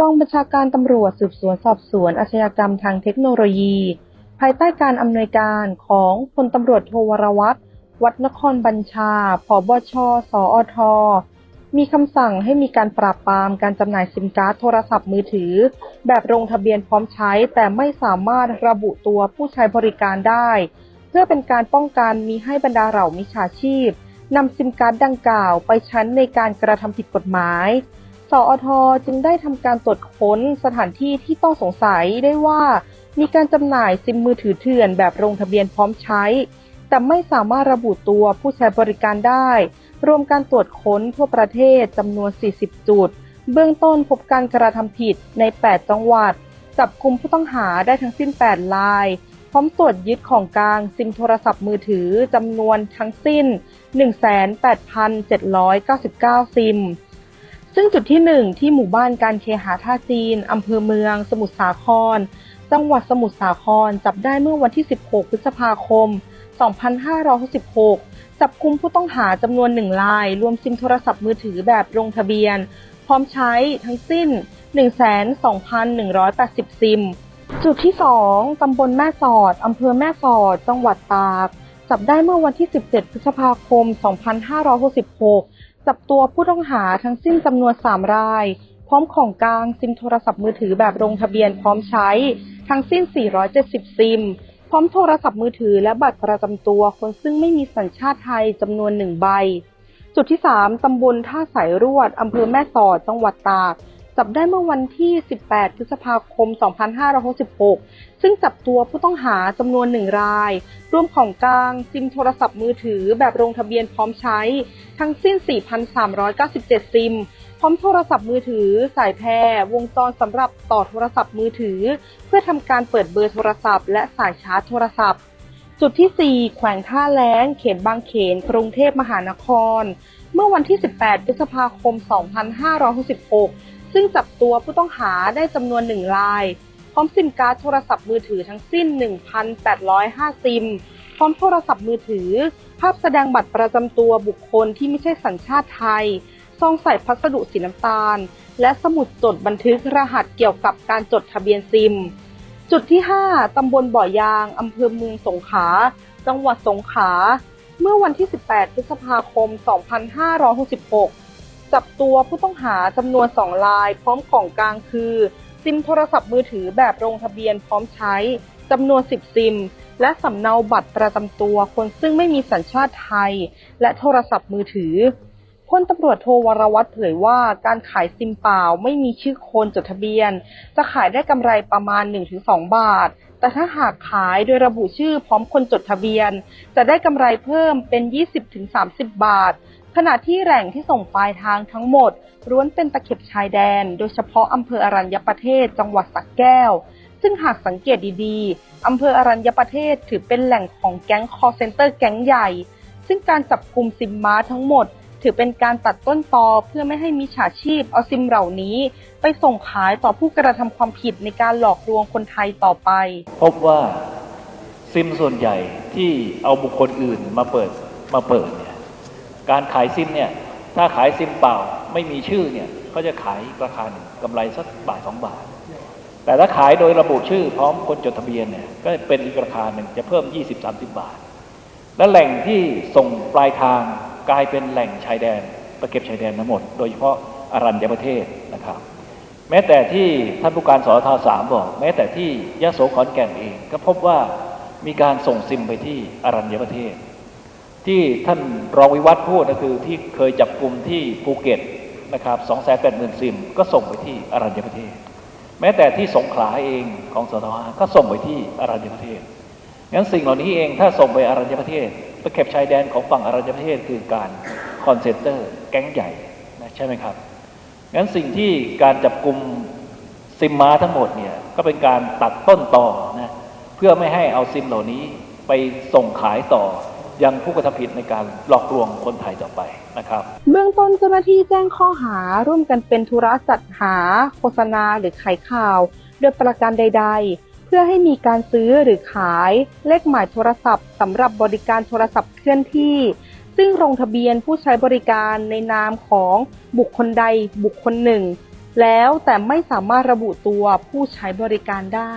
กองบัญชาการตำรวจสืบสวนสอบสวนอาชญากรรมทางเทคโนโลยี ภายใต้การอำนวยการของพลตำรวจโทวรวัตรวัดนครบัญชาผบช สอท มีคำสั่งให้มีการปราบปรามการจำหน่ายซิมการ์ดโทรศัพท์มือถือ แบบลงทะเบียนพร้อมใช้ แต่ไม่สามารถระบุตัวผู้ใช้บริการได้ เพื่อเป็นการป้องกันมีให้บรรดาเหล่ามิจฉาชีพนำซิมการ์ดดังกล่าวไปใช้นในการกระทำผิดกฎหมาย อทจึงได้ทำการตรวจค้นสถานที่ที่ต้องสงสัยได้ว่า มีการจำหน่ายซิมมือถือเถื่อนแบบลงทะเบียนพร้อมใช้ แต่ไม่สามารถระบุตัวผู้ใช้บริการได้ รวมการตรวจค้นทั่วประเทศจำนวน 40 จุด เบื้องต้นพบการกระทำผิดใน 8 จังหวัด จับกลุ่มผู้ต้องหาได้ทั้งสิ้น 8 ราย พร้อมตรวจยึดของกลางซิมโทรศัพท์มือถือจำนวนทั้งสิ้น 18,799 ซิม ซึ่งจุดที่ 1 ที่หมู่บ้านการเคหาท่าจีน อำเภอเมือง สมุทรสาคร จังหวัดสมุทรสาคร จับได้เมื่อวันที่ 16 พฤษภาคม 2566 จับกุมผู้ต้องหาจำนวนหนึ่งราย รวมซิมโทรศัพท์มือถือแบบลงทะเบียน พร้อมใช้ทั้งสิ้น12,180 ซิม จุดที่ 2 ตำบลแม่สอด อำเภอแม่สอด จังหวัดตาก จับได้เมื่อวันที่ 17 พฤษภาคม 2566 จับตัวผู้ต้องหาทั้งสิ้นจำนวน 3 ราย พร้อมของกลางซิมโทรศัพท์มือถือแบบลงทะเบียนพร้อมใช้ ทั้งสิ้น 470 ซิม พร้อมโทรศัพท์มือถือและบัตรประจำตัวคนซึ่งไม่มีสัญชาติไทยจำนวนหนึ่งใบ จุดที่ 3 ตำบลท่าสายรวด อำเภอแม่สอด จังหวัดตาก จับได้เมื่อวันที่ 18 พฤษภาคม 2566 ซึ่งจับตัวผู้ต้องหาจำนวนหนึ่งรายรวมของกลางซิมโทรศัพท์มือถือแบบลงทะเบียนพร้อมใช้ ทั้งสิ้น 4,397 ซิม พร้อมโทรศัพท์มือถือ สายแพรวงจรสำหรับต่อโทรศัพท์มือถือ เพื่อทำการเปิดเบอร์โทรศัพท์ และสายชาร์จโทรศัพท์จุดที่ 4 แขวงท่าแล้ง เขตบางเขน กรุงเทพมหานคร เมื่อวันที่ 18 พฤษภาคม 2566 ซึ่งจับตัวผู้ต้องหาได้จำนวนหนึ่งราย พร้อมซิมการ์ดโทรศัพท์มือถือทั้งสิ้น 1,805 ซิม พร้อมโทรศัพท์มือถือ ภาพแสดงบัตรประจำตัวบุคคลที่ไม่ใช่สัญชาติไทย ซองใส่พัสดุสีน้ำตาล และสมุดจดบันทึกรหัสเกี่ยวกับการจดทะเบียนซิม จุดที่ 5 ตำบลบ่อยางอำเภอเมืองสงขลา จังหวัดสงขลา เมื่อวันที่ 18 พฤษภาคม 2566 จับตัวผู้ต้องหาจำนวน2ราย พร้อมของกลางคือ ซิมโทรศัพท์มือถือแบบลงทะเบียนพร้อมใช้จำนวน 10 ซิม และสำเนาบัตรประจำตัวคนซึ่งไม่มีสัญชาติไทย และโทรศัพท์มือถือพลตำรวจโทวรวัตรเผยว่าการขายซิมเปล่าไม่มีชื่อคนจดทะเบียน จะขายได้กำไรประมาณ 1-2 บาท แต่ถ้าหากขายโดยระบุชื่อพร้อมคนจดทะเบียน จะได้กำไรเพิ่มเป็น 20-30 บาท ขณะที่แหล่งที่ส่งปลายทางทั้งหมดล้วนเป็นตะเข็บชายแดน โดยเฉพาะอำเภออรัญญประเทศจังหวัดสระแก้ว ซึ่งหากสังเกตดีๆ อำเภออรัญญประเทศถือเป็นแหล่งของแก๊งคอร์เซนเตอร์แก๊งใหญ่ ซึ่งการจับกลุ่มซิมม้าทั้งหมด ถือเป็นการตัดต้นตอเพื่อไม่ให้มิจฉาชีพเอาซิมเหล่านี้ ไปส่งขายต่อผู้กระทำความผิดในการหลอกลวงคนไทยต่อไป พบว่าซิมส่วนใหญ่ที่เอาบุคคลอื่นมาเปิดมาเปิด การขายซิมเนี่ยถ้าขายซิมเปล่าไม่มีชื่อเนี่ยเขาจะขายราคาหนึ่งกำไรสักบาทสองบาท แต่ถ้าขายโดยระบุชื่อพร้อมคนจดทะเบียนเนี่ยก็เป็นอีกราคาหนึ่งจะเพิ่ม 20-30 บาท และแหล่งที่ส่งปลายทางกลายเป็นแหล่งชายแดนตะเก็บชายแดนทั้งหมด โดยเฉพาะอารัญญประเทศนะครับ แม้แต่ที่ท่านผู้การสอทสามบอก แม้แต่ที่ยะโสขอนแก่นเอง ก็พบว่ามีการส่งซิมไปที่อารัญญประเทศ ที่ท่านรองวิวัฒน์พูดก็คือที่เคยจับกลุ่มที่ภูเก็ตนะครับ2 8 0 0 0 0ซิมก็ส่งไปที่อรัญญประเทศ แม้แต่ที่สงขลาเองของสทหก็ส่งไปที่อรัญญประเทศงั้นสิ่งเหล่านี้เองถ้าส่งไปอรัญญประเทศตะเข็บชายแดนของฝั่งอรัญญประเทศคือการคอนเซนเตอร์แก๊งใหญ่นะใช่ไหมครับงั้นสิ่งที่การจับกลุ่มซิมมาทั้งหมดเนี่ยก็เป็นการตัดต้นต่อนะเพื่อไม่ให้เอาซิมเหล่านี้ไปส่งขายต่อ ยังผู้กระทำผิดในการหลอกลวงคนไทยต่อไปนะครับ เบื้องต้นเจ้าหน้าที่แจ้งข้อหาร่วมกันเป็นธุระจัดหา โฆษณาหรือขายข่าว โดยประการใด ๆ เพื่อให้มีการซื้อหรือขาย เลขหมายโทรศัพท์สำหรับบริการโทรศัพท์เคลื่อนที่ ซึ่งลงทะเบียนผู้ใช้บริการในนามของบุคคลใดบุคคลหนึ่ง แล้วแต่ไม่สามารถระบุตัวผู้ใช้บริการได้